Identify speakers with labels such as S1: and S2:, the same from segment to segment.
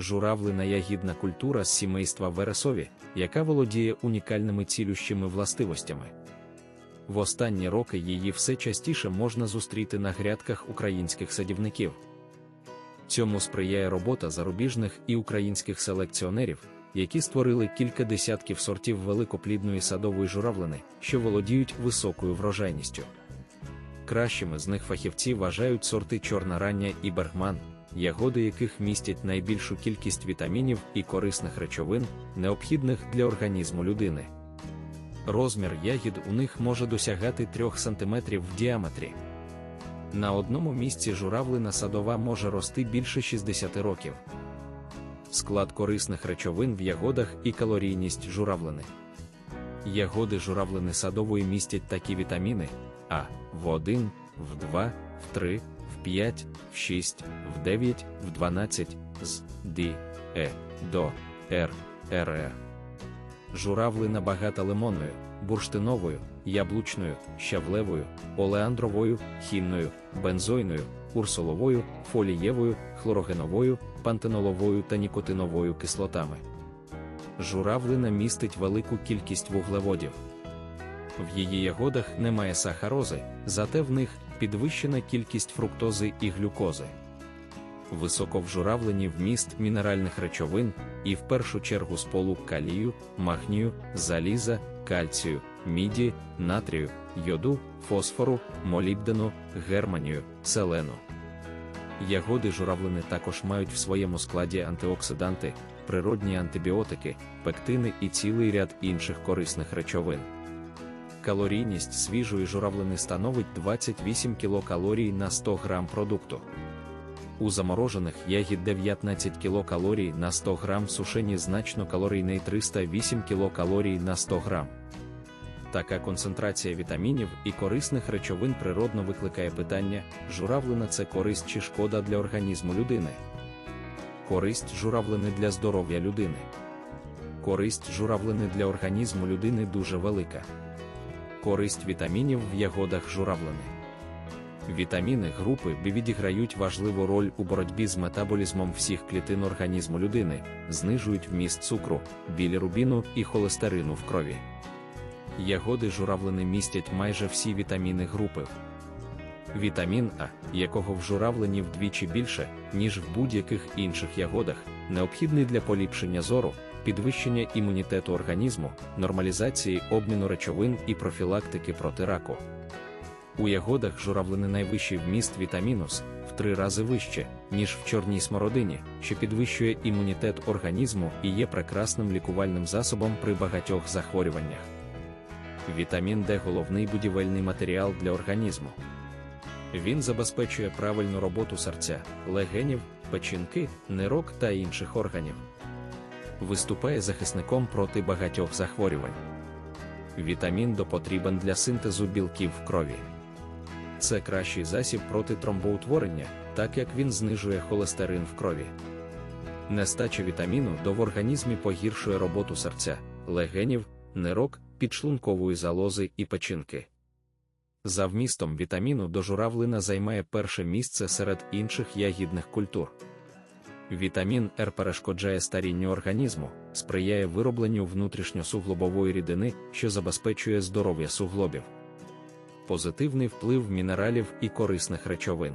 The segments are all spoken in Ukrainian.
S1: журавлина ягідна культура з сімейства вересові, яка володіє унікальними цілющими властивостями. В останні роки її все частіше можна зустріти на грядках українських садівників. Цьому сприяє робота зарубіжних і українських селекціонерів, які створили кілька десятків сортів великоплідної садової журавлини, що володіють високою врожайністю. Кращими з них фахівці вважають сорти чорна рання і бергман, ягоди яких містять найбільшу кількість вітамінів і корисних речовин, необхідних для організму людини. Розмір ягід у них може досягати 3 см в діаметрі. На одному місці журавлина садова може рости більше 60 років. Склад корисних речовин в ягодах і калорійність журавлини. Ягоди журавлини садової містять такі вітаміни А в 1, в 2, в 3, в 5, в 6, в 9, в 12, з Д, Е, до Р, РР. Журавлина багата лимонною, бурштиновою, яблучною, щавлевою, олеандровою, хінною, бензойною, урсоловою, фолієвою, хлорогеновою, пантеноловою та нікотиновою кислотами. Журавлина містить велику кількість вуглеводів. В її ягодах немає сахарози, зате в них підвищена кількість фруктози і глюкози. Високо вжуравлені вміст мінеральних речовин і в першу чергу сполук калію, магнію, заліза, кальцію, міді, натрію, йоду, фосфору, молібдену, германію, селену. Ягоди журавлини також мають в своєму складі антиоксиданти, природні антибіотики, пектини і цілий ряд інших корисних речовин. Калорійність свіжої журавлини становить 28 кілокалорій на 100 грам продукту. У заморожених ягід 19 кілокалорій на 100 грам сушені значно калорійний 308 кілокалорій на 100 грам. Така концентрація вітамінів і корисних речовин природно викликає питання: журавлина це користь чи шкода для організму людини. Користь журавлини для здоров'я людини. Користь журавлини для організму людини дуже велика. Користь вітамінів в ягодах журавлини. Вітаміни групи Б відіграють важливу роль у боротьбі з метаболізмом всіх клітин організму людини, знижують вміст цукру, білірубіну і холестерину в крові. Ягоди журавлини містять майже всі вітаміни групи. Вітамін А, якого в журавлині вдвічі більше, ніж в будь-яких інших ягодах, необхідний для поліпшення зору, підвищення імунітету організму, нормалізації обміну речовин і профілактики проти раку. У ягодах журавлини найвищий вміст вітамінус в три рази вище, ніж в чорній смородині, що підвищує імунітет організму і є прекрасним лікувальним засобом при багатьох захворюваннях. Вітамін Д головний будівельний матеріал для організму. Він забезпечує правильну роботу серця, легенів, печінки, нирок та інших органів. Виступає захисником проти багатьох захворювань. Вітамін Д потрібен для синтезу білків в крові. Це кращий засіб проти тромбоутворення, так як він знижує холестерин в крові. Нестача вітаміну Д в організмі погіршує роботу серця, легенів, нирок, підшлункової залози і печінки. За вмістом вітаміну до журавлина займає перше місце серед інших ягідних культур. Вітамін Р перешкоджає старінню організму, сприяє виробленню внутрішньосуглобової рідини, що забезпечує здоров'я суглобів. Позитивний вплив мінералів і корисних речовин.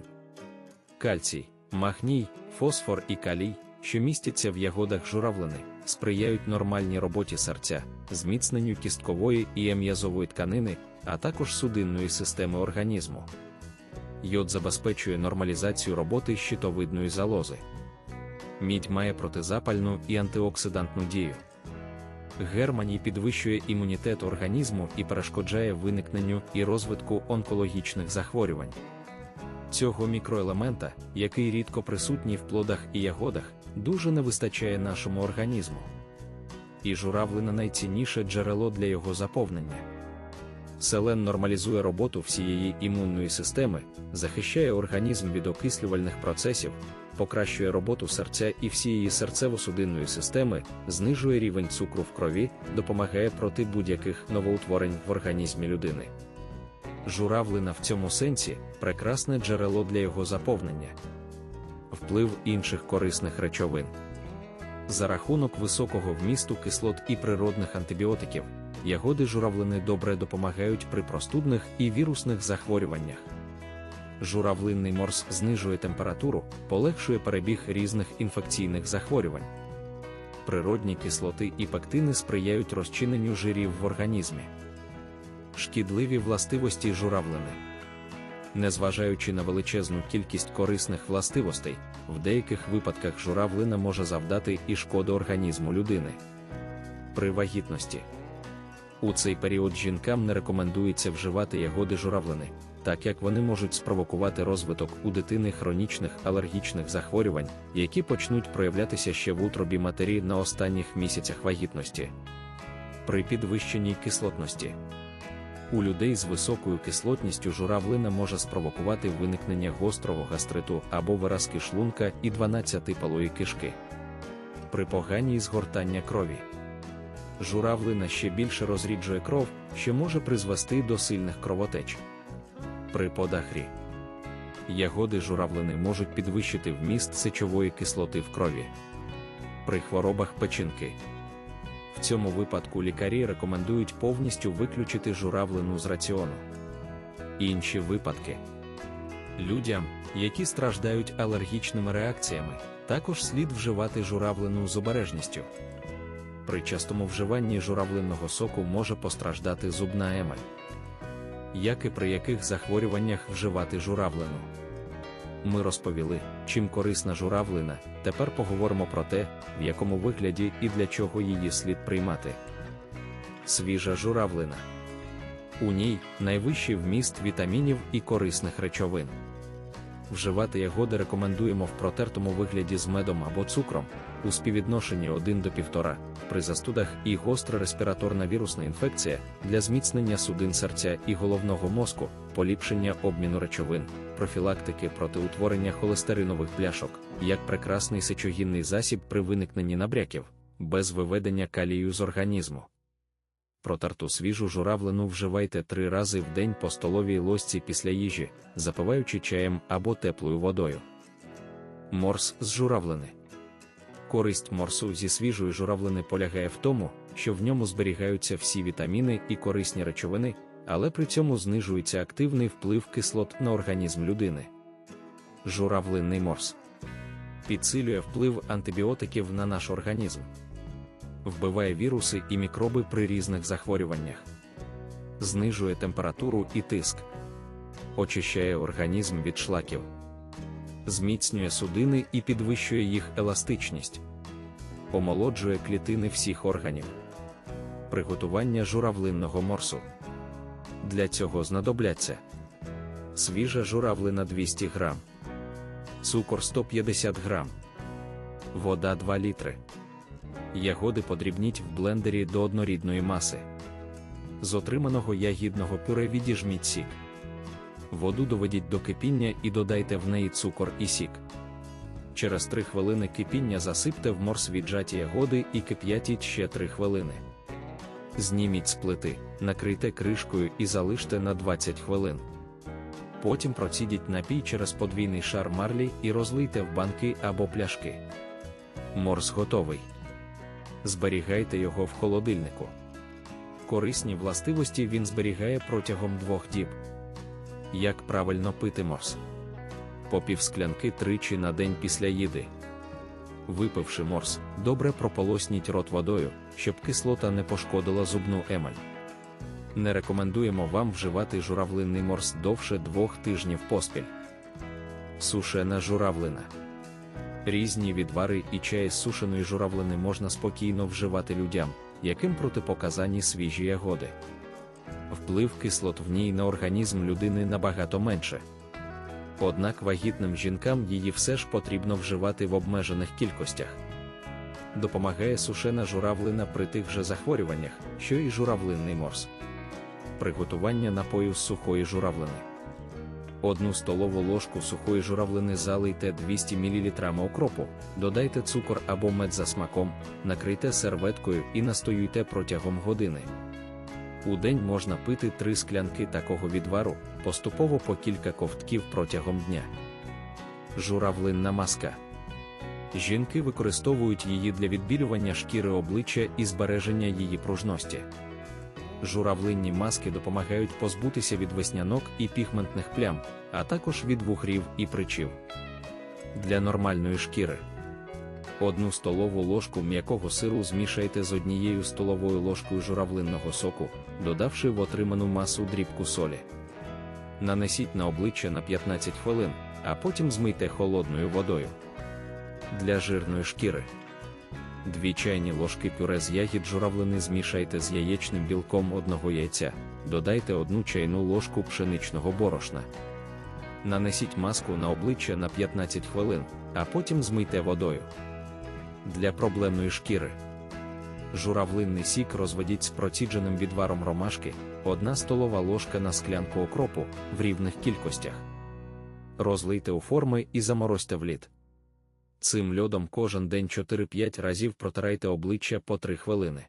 S1: Кальцій, магній, фосфор і калій, що містяться в ягодах журавлини, сприяють нормальній роботі серця, зміцненню кісткової і м'язової тканини, а також судинної системи організму. Йод забезпечує нормалізацію роботи щитовидної залози. Мідь має протизапальну і антиоксидантну дію. Германій підвищує імунітет організму і перешкоджає виникненню і розвитку онкологічних захворювань. Цього мікроелемента, який рідко присутній в плодах і ягодах, дуже не вистачає нашому організму. І журавлина найцінніше джерело для його заповнення. Селен нормалізує роботу всієї імунної системи, захищає організм від окислювальних процесів, покращує роботу серця і всієї серцево-судинної системи, знижує рівень цукру в крові, допомагає проти будь-яких новоутворень в організмі людини. Журавлина в цьому сенсі прекрасне джерело для його заповнення. Вплив інших корисних речовин. За рахунок високого вмісту кислот і природних антибіотиків, ягоди журавлини добре допомагають при простудних і вірусних захворюваннях. Журавлинний морс знижує температуру, полегшує перебіг різних інфекційних захворювань. Природні кислоти і пектини сприяють розчиненню жирів в організмі. Шкідливі властивості журавлини. Незважаючи на величезну кількість корисних властивостей, в деяких випадках журавлина може завдати і шкоду організму людини. При вагітності у цей період жінкам не рекомендується вживати ягоди журавлини, так як вони можуть спровокувати розвиток у дитини хронічних алергічних захворювань, які почнуть проявлятися ще в утробі матері на останніх місяцях вагітності. При підвищеній кислотності. У людей з високою кислотністю журавлина може спровокувати виникнення гострого гастриту або виразки шлунка і 12-палої кишки. При поганій згортання крові. Журавлина ще більше розріджує кров, що може призвести до сильних кровотеч. При подахрі. Ягоди журавлини можуть підвищити вміст сечової кислоти в крові. При хворобах печінки. В цьому випадку лікарі рекомендують повністю виключити журавлину з раціону. Інші випадки людям, які страждають алергічними реакціями, також слід вживати журавлину з обережністю. При частому вживанні журавлинного соку може постраждати зубна емаль. Як і при яких захворюваннях вживати журавлину ми розповіли, чим корисна журавлина. Тепер поговоримо про те, в якому вигляді і для чого її слід приймати. Свіжа журавлина. У ній найвищий вміст вітамінів і корисних речовин. Вживати ягоди рекомендуємо в протертому вигляді з медом або цукром, у співвідношенні 1 до 1,5, при застудах і гостра респіраторна вірусна інфекція для зміцнення судин серця і головного мозку, поліпшення обміну речовин, профілактики проти утворення холестеринових пляшок, як прекрасний сечогінний засіб при виникненні набряків, без виведення калію з організму. Протарту свіжу журавлину вживайте три рази в день по столовій ложці після їжі, запиваючи чаєм або теплою водою. Морс з журавлини. Користь морсу зі свіжої журавлини полягає в тому, що в ньому зберігаються всі вітаміни і корисні речовини, але при цьому знижується активний вплив кислот на організм людини. Журавлинний морс підсилює вплив антибіотиків на наш організм, вбиває віруси і мікроби при різних захворюваннях, знижує температуру і тиск, очищає організм від шлаків, зміцнює судини і підвищує їх еластичність, омолоджує клітини всіх органів. Приготування журавлинного морсу. Для цього знадобляться свіжа журавлина 200 г, цукор 150 г, вода 2 літри. Ягоди подрібніть в блендері до однорідної маси. З отриманого ягідного пюре відіжміть сік. Воду доведіть до кипіння і додайте в неї цукор і сік. Через 3 хвилини кипіння засипте в морс віджаті ягоди і кип'ятіть ще 3 хвилини. Зніміть з плити, накрийте кришкою і залиште на 20 хвилин. Потім процідіть напій через подвійний шар марлі і розлийте в банки або пляшки. Морс готовий. Зберігайте його в холодильнику. Корисні властивості він зберігає протягом двох діб. Як правильно пити морс? По півсклянки тричі на день після їди. Випивши морс, добре прополосніть рот водою, щоб кислота не пошкодила зубну емаль. Не рекомендуємо вам вживати журавлинний морс довше двох тижнів поспіль. Сушена журавлина. Різні відвари і чай з сушеної журавлини можна спокійно вживати людям, яким протипоказані свіжі ягоди. Вплив кислот в ній на організм людини набагато менше. Однак вагітним жінкам її все ж потрібно вживати в обмежених кількостях. Допомагає сушена журавлина при тих же захворюваннях, що і журавлинний морс. Приготування напою з сухої журавлини. Одну столову ложку сухої журавлини залийте 200 мл окропу, додайте цукор або мед за смаком, накрийте серветкою і настоюйте протягом години. У день можна пити три склянки такого відвару, поступово по кілька ковтків протягом дня. Журавлинна маска. Жінки використовують її для відбілювання шкіри обличчя і збереження її пружності. Журавлинні маски допомагають позбутися від веснянок і пігментних плям, а також від вухрів і причів. Для нормальної шкіри. Одну столову ложку м'якого сиру змішайте з однією столовою ложкою журавлинного соку, додавши в отриману масу дрібку солі. Нанесіть на обличчя на 15 хвилин, а потім змийте холодною водою. Для жирної шкіри. Дві чайні ложки пюре з ягід журавлини змішайте з яєчним білком одного яйця, додайте одну чайну ложку пшеничного борошна. Нанесіть маску на обличчя на 15 хвилин, а потім змийте водою. Для проблемної шкіри. Журавлинний сік розведіть з процідженим відваром ромашки, 1 столова ложка на склянку окропу в рівних кількостях. Розлийте у форми і заморозьте в лід. Цим льодом кожен день 4-5 разів протирайте обличчя по 3 хвилини.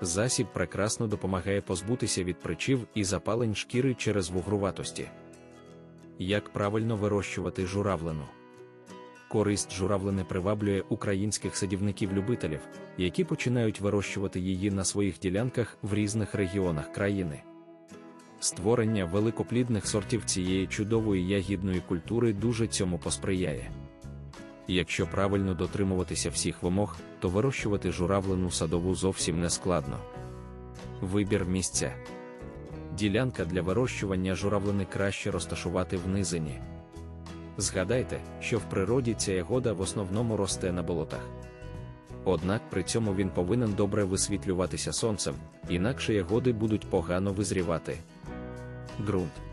S1: Засіб прекрасно допомагає позбутися від причів і запалень шкіри через вугруватості. Як правильно вирощувати журавлину? Користь журавлини приваблює українських садівників-любителів, які починають вирощувати її на своїх ділянках в різних регіонах країни. Створення великоплідних сортів цієї чудової ягідної культури дуже цьому посприяє. Якщо правильно дотримуватися всіх вимог, то вирощувати журавлину садову зовсім не складно. Вибір місця. Ділянка для вирощування журавлини краще розташувати в низині. Згадайте, що в природі ця ягода в основному росте на болотах. Однак при цьому він повинен добре висвітлюватися сонцем, інакше ягоди будуть погано визрівати. Ґрунт.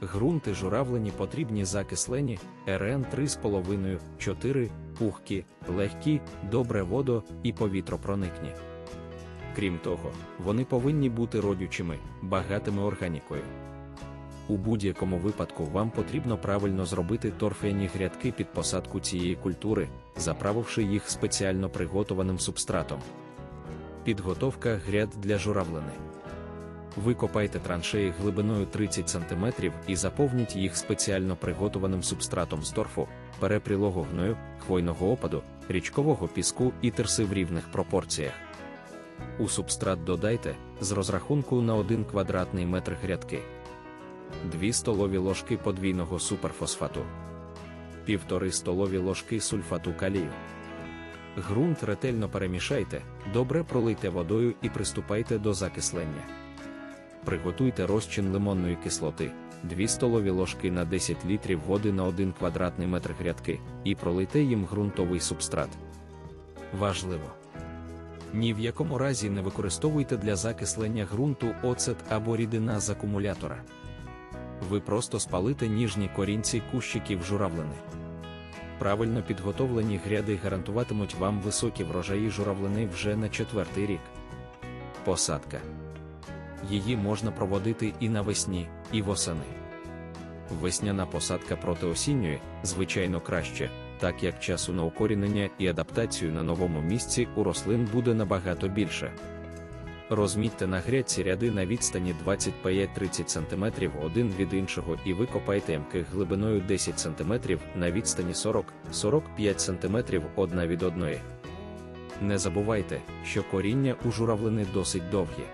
S1: Грунти журавлені потрібні закислені, РН 3,5, 4, пухкі, легкі, добре водо і повітропроникні. Крім того, вони повинні бути родючими, багатими органікою. У будь-якому випадку вам потрібно правильно зробити торфяні грядки під посадку цієї культури, заправивши їх спеціально приготованим субстратом. Підготовка гряд для журавлини. Викопайте траншеї глибиною 30 см і заповніть їх спеціально приготованим субстратом з торфу, перепрілого гною, хвойного опаду, річкового піску і терси в рівних пропорціях. У субстрат додайте з розрахунку на 1 квадратний метр грядки. 2 столові ложки подвійного суперфосфату, 1,5 столові ложки сульфату калію. Грунт ретельно перемішайте, добре пролийте водою і приступайте до закислення. Приготуйте розчин лимонної кислоти, 2 столові ложки на 10 літрів води на 1 квадратний метр грядки, і пролийте їм ґрунтовий субстрат. Важливо! Ні в якому разі не використовуйте для закислення ґрунту оцет або рідина з акумулятора. Ви просто спалите ніжні корінці кущиків журавлини. Правильно підготовлені гряди гарантуватимуть вам високі врожаї журавлини вже на четвертий рік. Посадка. Її можна проводити і навесні, і восени. Весняна посадка проти осінньої, звичайно, краще, так як часу на укорінення і адаптацію на новому місці у рослин буде набагато більше. Розмітьте на грядці ряди на відстані 25-30 см один від іншого і викопайте ямки глибиною 10 см на відстані 40-45 см одна від одної. Не забувайте, що коріння у журавлини досить довгі.